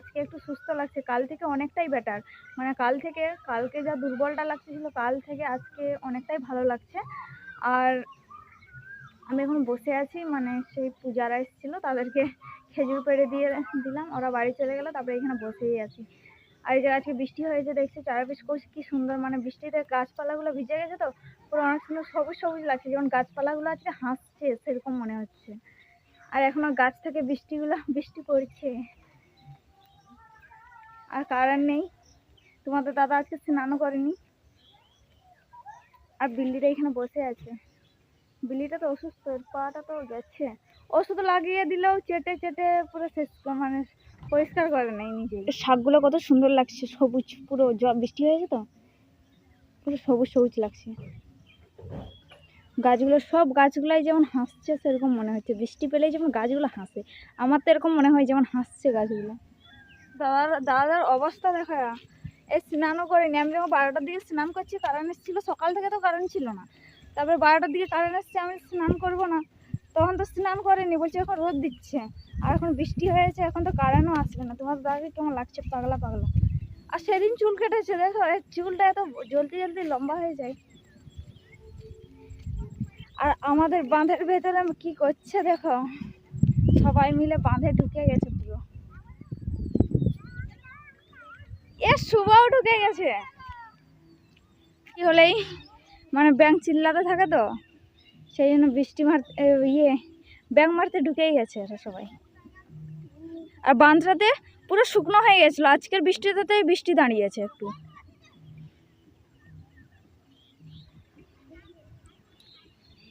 আজকে একটু সুস্থ লাগছে, কাল থেকে অনেকটাই বেটার মানে কাল থেকে, কালকে যা দুর্বলটা লাগছিল কাল থেকে আজকে অনেকটাই ভালো লাগছে। আর আমি এখন বসে আছি মানে সেই পূজারা এসেছিল, তাদেরকে খেজুর পেড়ে দিয়ে দিলাম, ওরা বাড়ি চলে গেলো, তারপরে এখানে বসেই আছি। আর এই যে আজকে বৃষ্টি হয়েছে, দেখছি চারিপাশ কোষ কি সুন্দর মানে বৃষ্টিতে গাছপালাগুলো ভিজে গেছে তো, পুরো অনেক সুন্দর সবুজ সবুজ লাগছে, যেমন গাছপালাগুলো আজকে হাসছে, সেরকম মনে হচ্ছে। আর এখনও গাছ থেকে বৃষ্টিগুলো বৃষ্টি পড়ছে। আর কারেন্ট নেই। তোমাদের দাদা আজকে স্নানও করেনি। আর বিল্লিটা এখানে বসে আছে। বিল্লিটা তো অসুস্থ পাটা তো গেছে। ওষুধ লাগিয়ে দিলেও চেটে চেটে পুরো শেষ মানে পরিষ্কার করে নেই নিজে শাকগুলো কত সুন্দর লাগছে, সবুজ পুরো বৃষ্টি হয়েছে তো? পুরো সবুজ সবুজ লাগছে। গাছগুলো, সব গাছগুলাই যেমন হাসছে, সেরকম মনে হচ্ছে। বৃষ্টি পেলেই যেমন গাছগুলো হাসে। আমার তো এরকম মনে হয় যেমন হাসছে গাছগুলো। দাদার দাদার অবস্থা দেখা এই স্নানও করিনি আমি যখন বারোটার দিকে স্নান করছি কারেন্ট এসেছিল। সকাল থেকে তো কারেন্ট ছিল না। তারপরে বারোটার দিকে কারেন্ট এসছে, আমি স্নান করব না। তখন তো স্নান করিনি। বলছি এখন রোদ দিচ্ছে। আর এখন বৃষ্টি হয়েছে, এখন তো কারেন্টও আসবে না। তোমার দাদাকে কেমন লাগছে? পাগলা পাগলা। আর সেদিন চুল কেটেছে, দেখো। চুলটা এত জলদি জলদি লম্বা হয়ে যায়। আর আমাদের বাঁধের ভেতরে কি করছে, দেখো? সবাই মিলে বাঁধে ঢুকে গেছে পুরো এ শুভও ঢুকে গেছে। কি হলেই মানে ব্যাংক চিল্লাতে থাকে তো, সেই জন্য বৃষ্টি মার ইয়ে ব্যাংক মারতে ঢুকেই গেছে এরা সবাই। আর বাঁধটাতে পুরো শুকনো হয়ে গেছিল, আজকের বৃষ্টিতে বৃষ্টি দাঁড়িয়েছে একটু।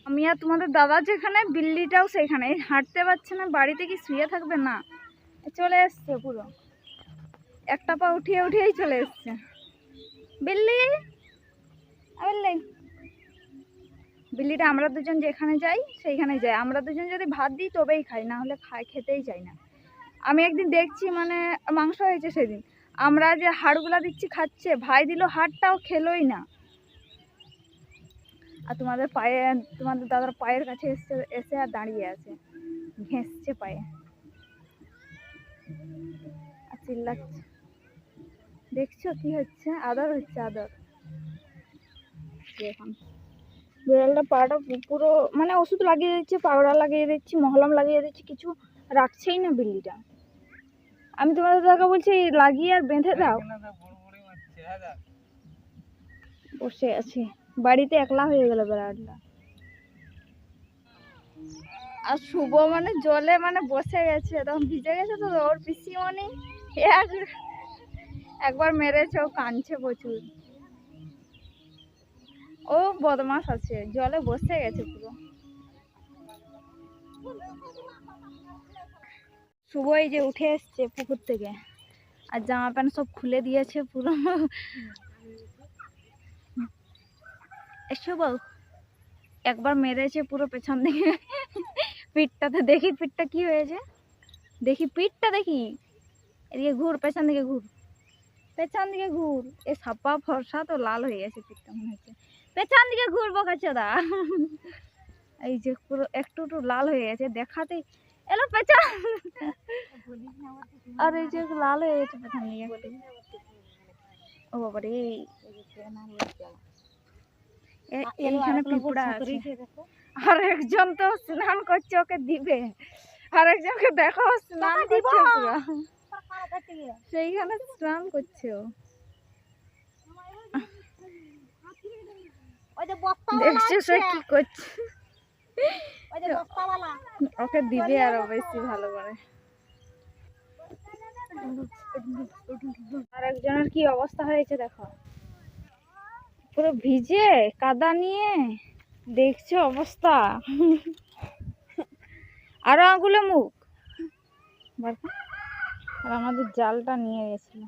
আমি আর তোমাদের দাদা যেখানে, বিল্লিটাও সেখানে হাঁটতে পারছে না, বাড়িতে কি শুয়ে থাকবে না? চলে এসছে পুরো। একটা পা উঠিয়ে উঠিয়েই চলে এসছে। বিল্লি? বিল্লি। বিল্লিটা, আমরা দুজন যেখানে যাই, সেইখানে যাই। আমরা দুজন যদি ভাত দিই, তবেই খাই, না হলে খাই খেতেই চাই না। আমি একদিন দেখছি মানে মাংস হয়েছে সেদিন। আমরা যে হাড়গুলা দিচ্ছি, খাচ্ছে, ভাই দিল হাড়টাও খেলোই না। আর তোমাদের পায়ে, তোমাদের দাদার পায়ের কাছে এসে এসে আর দাঁড়িয়ে আছে। ঘেঁষছে পায়ে। আর চিল্লাচ্ছে। দেখছ কি হচ্ছে? আদর হচ্ছে আদর। এখন বিড়ালটা পাটা পুরো মানে ওষুধ লাগিয়ে দিচ্ছে পাউডার লাগিয়ে দিচ্ছি মহলম লাগিয়ে দিচ্ছি কিছু রাখছেই না বিল্লিটা আমি তোমাদের দাদাকে বলছি লাগিয়ে আর বেঁধে দাও। বসে আছে। বাড়িতে একলা হয়ে গেল বিড়ালটা। আর শুভ মানে জলে মানে বসে গেছে তখন ভিজে গেছে তো ওর পিসিমণি। এক একবার মেরেছে, ও কাঁদছে প্রচুর। ও বদমাস আছে, জলে বসে গেছে পুরো। শুভ এই যে উঠে এসছে পুকুর থেকে, আর জামা প্যান্ট সব খুলে দিয়েছে পুরো। বউ একবার মেরেছে পুরো পেছন দিকে। পিঠটাতে দেখি, পিঠটা কি হয়েছে? দেখি পিঠটা দেখি। এদিকে ঘুর, পেছন দিকে ঘুর। পেছন দিকে ঘুর। এ সাপা ফর্সা তো লাল হয়ে গেছে পিঠটা মনে হচ্ছে। পেছন দিকে ঘুরবো কাছেদা এই যে পুরো একটু একটু লাল হয়ে গেছে দেখাতে এলো পেছন। আর এই যে লাল হয়ে গেছে পেছন দিকে। ও বাবা রে। এইখানে পিঁপড়া আছে। আর একজন তো স্নান করছে ওকে দিবে। আর একজনকে দেখো স্নান করছে পুরো। সেইখানে স্নান করছে ও। দেখছ সে কি করছে। ওকে দিবে আরও বেশি ভালো করে। আর একজনের কি অবস্থা হয়েছে দেখো। পুরো ভিজে কাদা নিয়ে। দেখছ অবস্থা। আরও আঙুলে মুখ। আর আমাদের জালটা নিয়ে গেছিল।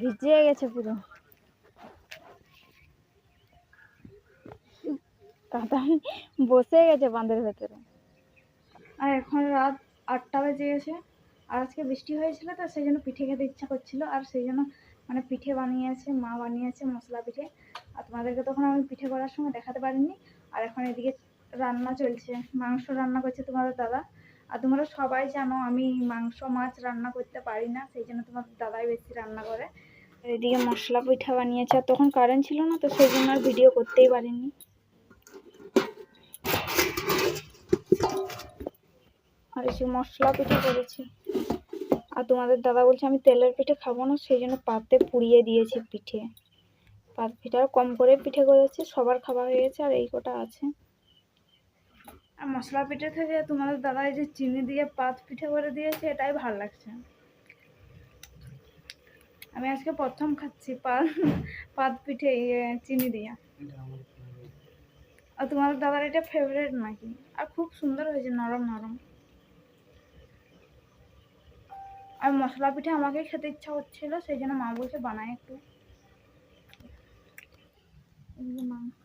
ভিজে গেছে পুরো। কাদা বসে গেছে বাঁধের ভেতরে। আর এখন রাত আটটা বেজে গেছে। আর আজকে বৃষ্টি হয়েছিল তো, সেই জন্য পিঠে খেতে ইচ্ছা করছিল। আর সেই জন্য মানে পিঠে বানিয়েছে, মা বানিয়েছে মশলা পিঠে। আর তোমাদেরকে তখন আমি পিঠে করার সময় দেখাতে পারিনি। আর এখন এদিকে রান্না চলছে, মাংস রান্না করছে তোমাদের দাদা। আর তোমরা সবাই জানো আমি মাংস, মাছ রান্না করতে পারি না, সেই জন্য তোমার দাদাই বেশি রান্না করে। এদিকে মশলা পিঠা বানিয়েছে, আর তখন কারেন্ট ছিল না তো সেই জন্য আর ভিডিও করতেই পারিনি। আর এসে মশলা পিঠে করেছি। আর তোমাদের দাদা বলছে, আমি তেলের পিঠে খাব না, সেই জন্য পাতে পুড়িয়ে দিয়েছি পিঠে। পাত পিঠা কম করে পিঠে করেছি, সবার খাওয়া হয়ে গেছে, আর এই কটা আছে। আর মশলা পিঠে থেকে তোমাদের দাদা যে চিনি দিয়ে পাত পিঠে করে দিয়েছে, এটাই ভালো লাগছে। আমি আজকে প্রথম খাচ্ছি পাত পাত পিঠে চিনি দিয়ে। আর তোমাদের দাদার এটা ফেভারিট নাকি? আর খুব সুন্দর হয়েছে, নরম নরম। আর মশলা পিঠে আমাকে খেতে ইচ্ছা হচ্ছিল সেই জন্য মা বলছে বানায় একটু। মাংস।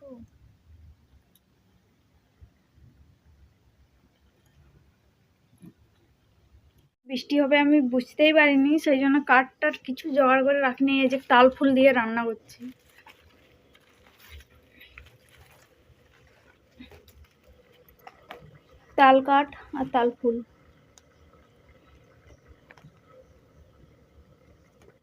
বৃষ্টি হবে আমি বুঝতেই পারিনি সেই জন্য কাঠ টাট কিছু জোগাড় করে রাখিনি, এই যে তাল ফুল দিয়ে রান্না করছি। তাল কাঠ আর তাল ফুল।